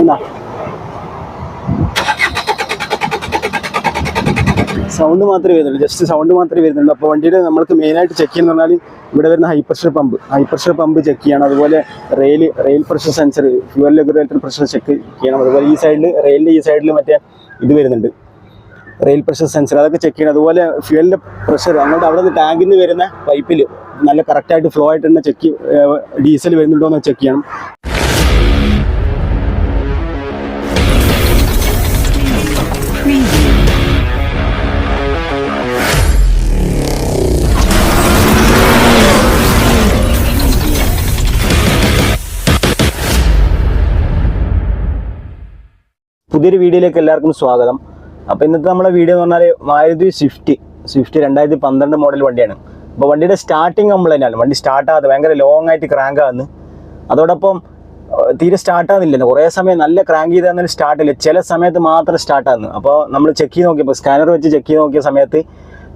എന്നാ സൗണ്ട് മാത്രമേ വരുന്നുള്ളൂ. ജസ്റ്റ് സൗണ്ട് മാത്രമേ വരുന്നുള്ളൂ. അപ്പോൾ വണ്ടിയുടെ നമ്മൾക്ക് മെയിനായിട്ട് ചെക്ക് ചെയ്യുന്ന പറഞ്ഞാൽ ഇവിടെ വരുന്ന high pressure pump high pressure pump check ചെയ്യണം. അതുപോലെ rail rail pressure sensor fuel regulator pressure check ചെയ്യണം. അതുപോലെ ഈ സൈഡിൽ റെയിലിന്റെ ഈ സൈഡിൽ മറ്റേ ഇത് വരുന്നുണ്ട്. റെയിൽ പ്രഷർ സെൻസർ അതൊക്കെ ചെക്ക് ചെയ്യണം. അതുപോലെ ഫ്യൂവലിന്റെ പ്രഷർ അങ്ങോട്ട് അവിടെ നിന്ന് ടാങ്കിൽ നിന്ന് വരുന്ന പൈപ്പിൽ നല്ല കറക്റ്റായിട്ട് ഫ്ലോ ആയിട്ട് തന്നെ ചെക്ക് ഡീസൽ വരുന്നുണ്ടോ എന്ന് ചെക്ക് ചെയ്യണം. പുതിയൊരു വീഡിയോയിലേക്ക് എല്ലാവർക്കും സ്വാഗതം. അപ്പോൾ ഇന്നത്തെ നമ്മുടെ വീഡിയോ എന്ന് പറഞ്ഞാൽ മാരുതി സ്വിഫ്റ്റ് സ്വിഫ്റ്റ് രണ്ടായിരത്തി പന്ത്രണ്ട് മോഡൽ വണ്ടിയാണ്. അപ്പോൾ വണ്ടിയുടെ സ്റ്റാർട്ടിങ് കംപ്ലൈന്റ് ആണ് വണ്ടി സ്റ്റാർട്ട് ആകാതെ ഭയങ്കര ലോങ് ആയിട്ട് ക്രാങ്ക് ആകുന്നു. അതോടൊപ്പം തീരെ സ്റ്റാർട്ട് ആകുന്നില്ല. കുറേ സമയം നല്ല ക്രാങ്ക് ചെയ്ത് തന്നെ സ്റ്റാർട്ട് ഇല്ല. ചില സമയത്ത് മാത്രം സ്റ്റാർട്ട് ആകുന്നു. അപ്പോൾ നമ്മൾ ചെക്ക് ചെയ്ത് നോക്കിയപ്പോൾ സ്കാനർ വെച്ച് ചെക്ക് ചെയ്ത് നോക്കിയ സമയത്ത്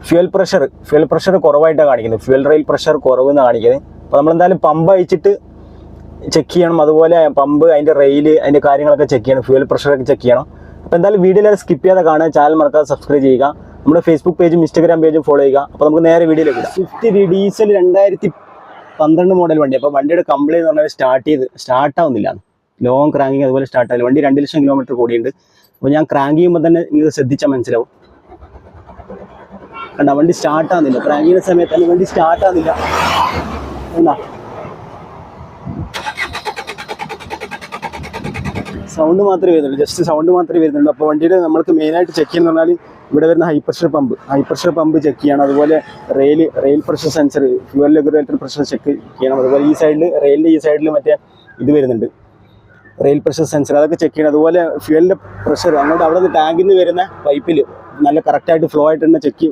ഫ്യൂൽ പ്രഷർ ഫ്യൂൽ പ്രഷർ കുറവായിട്ടാണ് കാണിക്കുന്നത്. ഫ്യൂൽ റെയിൽ പ്രഷർ കുറവെന്ന് കാണിക്കുന്നത്. അപ്പോൾ നമ്മളെന്തായാലും പമ്പ് അയച്ചിട്ട് ചെക്ക് ചെയ്യണം. അതുപോലെ പമ്പ് അതിന്റെ റെയിൽ അതിന്റെ കാര്യങ്ങളൊക്കെ ചെക്ക് ചെയ്യണം. ഫ്യൂൽ പ്രഷറൊക്കെ ചെക്ക് ചെയ്യണം. അപ്പോൾ എന്തായാലും വീഡിയോ സ്കിപ്പ് ചെയ്യാതെ കാണുക. ചാനൽ മറക്കാതെ സബ്സ്ക്രൈബ് ചെയ്യുക. നമ്മുടെ ഫേസ്ബുക്ക് പേജും ഇൻസ്റ്റാഗ്രാം പേജും ഫോളോ ചെയ്യുക. അപ്പോൾ നമുക്ക് നേരെ വീഡിയോയിലേക്ക് വിടാം സ്വിഫ്റ്റ് ഡീസൽ രണ്ടായിരത്തി പന്ത്രണ്ട് മോഡൽ വണ്ടി. അപ്പോൾ വണ്ടിയുടെ കംപ്ലൈന്റ് എന്ന് പറഞ്ഞാൽ സ്റ്റാർട്ട് ചെയ്ത് സ്റ്റാർട്ട് ആവുന്നില്ല. ലോങ് ക്രാങ്കിങ് അതുപോലെ സ്റ്റാർട്ട് ആയില്ല വണ്ടി രണ്ട് ലക്ഷം കിലോമീറ്റർ കൂടിയുണ്ട് അപ്പോൾ ഞാൻ ക്രാങ്ക് ചെയ്യുമ്പോൾ തന്നെ നിങ്ങൾക്ക് ശ്രദ്ധിച്ചാൽ മനസ്സിലാവും. കണ്ട വണ്ടി സ്റ്റാർട്ട് ആവുന്നില്ല. ക്രാങ്ക് ചെയ്യുന്ന സമയത്ത് വണ്ടി സ്റ്റാർട്ട് ആവുന്നില്ല. എന്നാ സൗണ്ട് മാത്രമേ വരുന്നുള്ളൂ. ജസ്റ്റ് സൗണ്ട് മാത്രമേ വരുന്നുള്ളൂ. അപ്പോൾ വണ്ടിയുടെ നമ്മൾക്ക് മെയിനായിട്ട് ചെക്ക് ചെയ്യുന്ന പറഞ്ഞാൽ ഇവിടെ വരുന്ന high pressure pump high pressure pump check ചെയ്യണം. അതുപോലെ rail rail pressure sensor fuel regulator pressure check ചെയ്യണം. അതുപോലെ ഈ സൈഡിൽ റെയിലിന്റെ ഈ സൈഡിൽ മറ്റേ ഇത് വരുന്നുണ്ട്. റെയിൽ പ്രഷർ സെൻസർ അതൊക്കെ ചെക്ക് ചെയ്യണം. അതുപോലെ ഫ്യൂവലിന്റെ പ്രഷർ അങ്ങോട്ട് അവിടെ നിന്ന് ടാങ്കിൽ നിന്ന് വരുന്ന പൈപ്പിൽ നല്ല കറക്റ്റായിട്ട് ഫ്ലോ ആയിട്ട് തന്നെ ചെക്ക്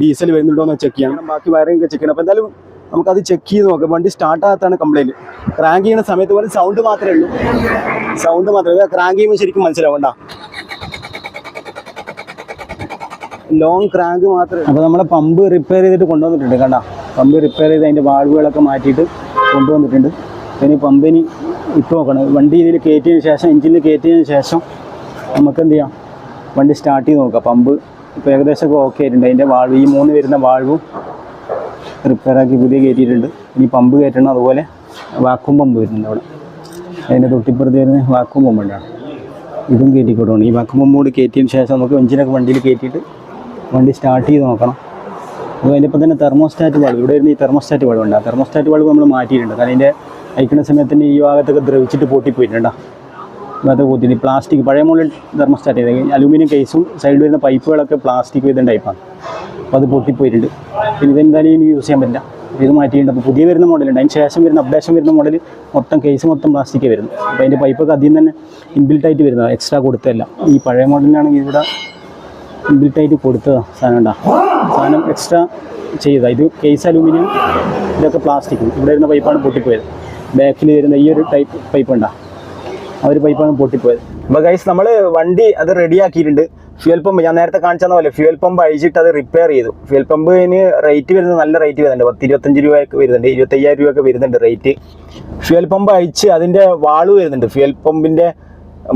ഡീസൽ വരുന്നുണ്ടോ എന്ന് ചെക്ക് ചെയ്യണം. ബാക്കി വയറിംഗ് ചെക്ക് ചെയ്യണം. അപ്പോൾ എന്തായാലും നമുക്കത് ചെക്ക് ചെയ്ത് നോക്കാം. വണ്ടി സ്റ്റാർട്ട് ആകാത്താണ് കംപ്ലൈന്റ് ക്രാങ്ക് ചെയ്യുന്ന സമയത്ത് പോലെ സൗണ്ട് മാത്രമേ ഉള്ളൂ. സൗണ്ട് മാത്രമേ ക്രാങ്ക് ചെയ്യുമ്പോൾ ശരിക്കും മനസ്സിലാവണ്ട. ലോങ് ക്രാങ്ക് മാത്രമേ അപ്പോൾ നമ്മളെ പമ്പ് റിപ്പയർ ചെയ്തിട്ട് കൊണ്ടുവന്നിട്ടുണ്ട്. കണ്ട? പമ്പ് റിപ്പയർ ചെയ്ത് അതിന്റെ വാൾവുകളൊക്കെ മാറ്റിയിട്ട് കൊണ്ടുവന്നിട്ടുണ്ട്. ഇനി പമ്പിനി ഇട്ട് നോക്കണം. വണ്ടി ഇതിൽ കയറ്റിയതിന് ശേഷം എഞ്ചിനിൽ കയറ്റിയതിന് ശേഷം നമുക്ക് എന്ത് ചെയ്യാം? വണ്ടി സ്റ്റാർട്ട് ചെയ്ത് നോക്കാം. പമ്പ് ഇപ്പോൾ ഏകദേശമൊക്കെ ഓക്കെ ആയിട്ടുണ്ട്. അതിന്റെ വാൾവ് ഈ മൂന്ന് വരുന്ന വാൾവും റിപ്പയറാക്കി പുതിയ കയറ്റിയിട്ടുണ്ട്. ഇനി പമ്പ് കയറ്റണം. അതുപോലെ വാക്കും പമ്പ് വരുന്നുണ്ട് അവിടെ. അതിന്റെ തൊട്ടിപ്പുറത്ത് വരുന്ന വാക്കും പമ്പ് ഉണ്ടാണ് ഇതും കയറ്റി കൊടുക്കണം ഈ വാക്കും പമ്പ് കൂടി കയറ്റിയതിന് ശേഷം നമുക്ക് എഞ്ചിനൊക്കെ വണ്ടിയിൽ കയറ്റിയിട്ട് വണ്ടി സ്റ്റാർട്ട് ചെയ്ത് നോക്കണം. അപ്പോൾ അതിന്റെ ഇപ്പം തന്നെ തെർമോസ്റ്റാറ്റ് വളവ് ഇവിടെ വരുന്ന ഈ തെർമോസ്റ്റാറ്റ് ബൾബ് ഉണ്ട്. ആ തെർമോസ്റ്റാറ്റ് വളവ് നമ്മൾ മാറ്റിയിട്ടുണ്ട്. കാരണം അതിന്റെ അയക്കുന്ന സമയത്തിന് ഈ ഭാഗത്തൊക്കെ ദ്രവിച്ചിട്ട് പൊട്ടിപ്പോയിട്ടുണ്ടോ? അത് കുത്തി പ്ലാസ്റ്റിക് പഴയ മോഡൽ തെർമോസ്റ്റാറ്റ് ചെയ്ത് അലൂമിനിയം കേസും സൈഡിൽ വരുന്ന പൈപ്പുകളൊക്കെ പ്ലാസ്റ്റിക് വരുന്ന ടൈപ്പാണ് അപ്പോൾ അത് പൊട്ടിപ്പോയിട്ടുണ്ട് പിന്നെ ഇതെന്തായാലും ഇനി യൂസ് ചെയ്യാൻ പറ്റില്ല. ഇത് മാറ്റിയിട്ടുണ്ട്. അപ്പോൾ പുതിയ വരുന്ന മോഡലുണ്ട് അതിന് ശേഷം വരുന്ന അപ്ഡേഷൻ വരുന്ന മോഡൽ മൊത്തം കേസ് മൊത്തം പ്ലാസ്റ്റിക്കേ വരുന്നു. അപ്പോൾ അതിന്റെ പൈപ്പൊക്കെ അധികം തന്നെ ഇൻബിൽട്ടായിട്ട് വരുന്നത്. എക്സ്ട്രാ കൊടുത്തതല്ല. ഈ പഴയ മോഡലിനാണെങ്കിൽ ഇവിടെ ഇൻബിൽട്ടായിട്ട് കൊടുത്തതാണ് കൊടുത്തതാ സാധനം ഉണ്ടാ സാധനം എക്സ്ട്രാ ചെയ്തതാണ് ഇത് കേസ് അലൂമിനിയം ഇതൊക്കെ പ്ലാസ്റ്റിക് ഇവിടെ വരുന്ന പൈപ്പാണ് പൊട്ടിപ്പോയത്. ബാക്കിൽ വരുന്ന ഈ ഒരു ടൈപ്പ് പൈപ്പ് ഉണ്ടാ ആ ഒരു പൈപ്പാണ് പൊട്ടിപ്പോയത്. അപ്പോൾ ഗൈസ് നമ്മൾ വണ്ടി അത് റെഡിയാക്കിയിട്ടുണ്ട് ഫ്യൂൽ പമ്പ് ഞാൻ നേരത്തെ കാണിച്ചെന്ന പോലെ ഫ്യൂൽ പമ്പ് അഴിച്ചിട്ട് അത് റിപ്പയർ ചെയ്തു. ഫ്യൂൽ പമ്പിന് റേറ്റ് വരുന്നത് നല്ല റേറ്റ് വരുന്നുണ്ട്. പത്ത് ഇരുപത്തഞ്ച് രൂപയൊക്കെ വരുന്നുണ്ട്. ഇരുപത്തയ്യായിരം രൂപയൊക്കെ വരുന്നുണ്ട് റേറ്റ് ഫ്യൂൽ പമ്പ് അഴിച്ച് അതിന്റെ വാളു വരുന്നുണ്ട്. ഫ്യൂൽ പമ്പിന്റെ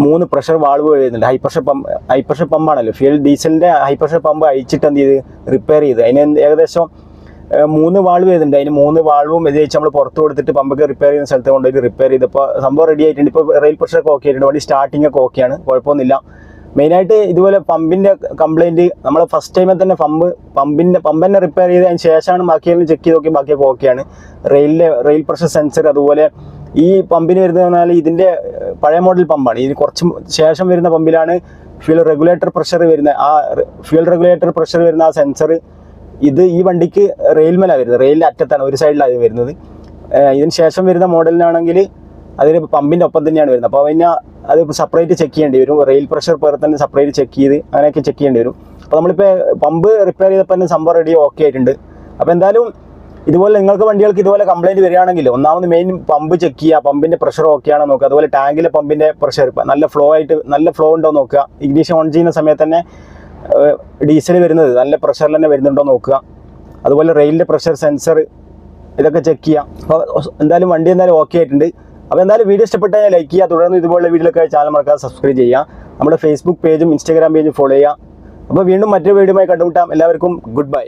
മൂന്ന് പ്രഷർ വാൾവ് വരുന്നുണ്ട്. High pressure pump high pressure പമ്പാണല്ലോ fuel ഡീസലിന്റെ ഹൈ പ്രഷർ പമ്പ് അഴിച്ചിട്ട് എന്ത് ചെയ്ത്? റിപ്പയർ ചെയ്ത്. അതിന് ഏകദേശം മൂന്ന് വാൾവ് വരുന്നുണ്ട്. അതിന് മൂന്ന് വാൾവും ഇത് വെച്ച് നമ്മൾ പുറത്ത് കൊടുത്തിട്ട് പമ്പൊക്കെ റിപ്പയർ ചെയ്യുന്ന സ്ഥലത്ത് കൊണ്ടുപോയി റിപ്പയർ ചെയ്തപ്പോൾ സംഭവം റെഡി ആയിട്ടുണ്ട്. ഇപ്പോൾ റെയിൽ പ്രഷറൊക്കെ ഓക്കെ ആയിട്ടുണ്ട്. വണ്ടി സ്റ്റാർട്ടിംഗ് ഒക്കെ ഓക്കെയാണ് കുഴപ്പമൊന്നുമില്ല. മെയിനായിട്ട് ഇതുപോലെ പമ്പിന്റെ കംപ്ലൈന്റ് നമ്മൾ ഫസ്റ്റ് ടൈമിൽ തന്നെ പമ്പ് പമ്പിന്റെ പമ്പ് തന്നെ റിപ്പയർ ചെയ്തതിന് ശേഷമാണ് ബാക്കിയെല്ലാം ചെക്ക് ചെയ്ത് നോക്കി ബാക്കിയൊക്കെ ഓക്കെയാണ് റെയിലിന്റെ റെയിൽ പ്രഷർ സെൻസർ അതുപോലെ ഈ പമ്പിന് വരുന്നത് പറഞ്ഞാൽ ഇതിന്റെ പഴയ മോഡൽ പമ്പാണ്. ഇതിന് കുറച്ച് ശേഷം വരുന്ന പമ്പിലാണ് ഫ്യൂൽ റെഗുലേറ്റർ പ്രഷർ വരുന്ന ആ ഫ്യൂൽ റെഗുലേറ്റർ പ്രഷർ വരുന്ന ആ സെൻസർ ഇത് ഈ വണ്ടിക്ക് റെയിൽമേലാണ് വരുന്നത്. റെയിലിന്റെ അറ്റത്താണ് ഒരു സൈഡിലാണ് ഇത് വരുന്നത്. ഇതിന് ശേഷം വരുന്ന മോഡലിനാണെങ്കിൽ അതിന് പമ്പിന്റെ ഒപ്പം തന്നെയാണ് വരുന്നത്. അപ്പോൾ പിന്നെ അത് സെപ്പറേറ്റ് ചെക്ക് ചെയ്യേണ്ടി വരും. റെയിൽ പ്രഷർ പോലെ തന്നെ സെപ്പറേറ്റ് ചെക്ക് ചെയ്ത് അങ്ങനെയൊക്കെ ചെക്ക് ചെയ്യേണ്ടി വരും. അപ്പോൾ നമ്മളിപ്പോൾ പമ്പ് റിപ്പയർ ചെയ്തപ്പോൾ തന്നെ സംഭവം റെഡി ഓക്കെ ആയിട്ടുണ്ട്. അപ്പോൾ എന്തായാലും ഇതുപോലെ നിങ്ങൾക്ക് വണ്ടികൾക്ക് ഇതുപോലെ കംപ്ലൈന്റ് വരികയാണെങ്കിൽ ഒന്നാമത് മെയിൻ പമ്പ് ചെക്ക് ചെയ്യുക പമ്പിന്റെ പ്രഷർ ഓക്കെ ആണോ നോക്കുക. അതുപോലെ ടാങ്കിലെ പമ്പിന്റെ പ്രഷർ നല്ല ഫ്ലോ ആയിട്ട് നല്ല ഫ്ലോ ഉണ്ടോ നോക്കുക. ഇഗ്നീഷൻ ഓൺ ചെയ്യുന്ന സമയത്ത് തന്നെ ഡീസൽ വരുന്നത് നല്ല പ്രഷറിൽ തന്നെ വരുന്നുണ്ടോ നോക്കുക. അതുപോലെ റെയിലിന്റെ പ്രഷർ സെൻസർ ഇതൊക്കെ ചെക്ക് ചെയ്യാം അപ്പോൾ എന്തായാലും വണ്ടി എന്തായാലും ഓക്കെ ആയിട്ടുണ്ട്. അപ്പോൾ എന്തായാലും വീഡിയോ ഇഷ്ടപ്പെട്ടാൽ ലൈക്ക് ചെയ്യുക. തുടർന്ന് ഇതുപോലുള്ള വീഡിയോയിലൊക്കെ ചാനൽ മറക്കാതെ സബ്സ്ക്രൈബ് ചെയ്യുക. നമ്മുടെ ഫേസ്ബുക്ക് പേജും ഇൻസ്റ്റാഗ്രാം പേജും ഫോളോ ചെയ്യുക. അപ്പോൾ വീണ്ടും മറ്റൊരു വീഡിയോയുമായി കണ്ടുമുട്ടാം. എല്ലാവർക്കും ഗുഡ് ബൈ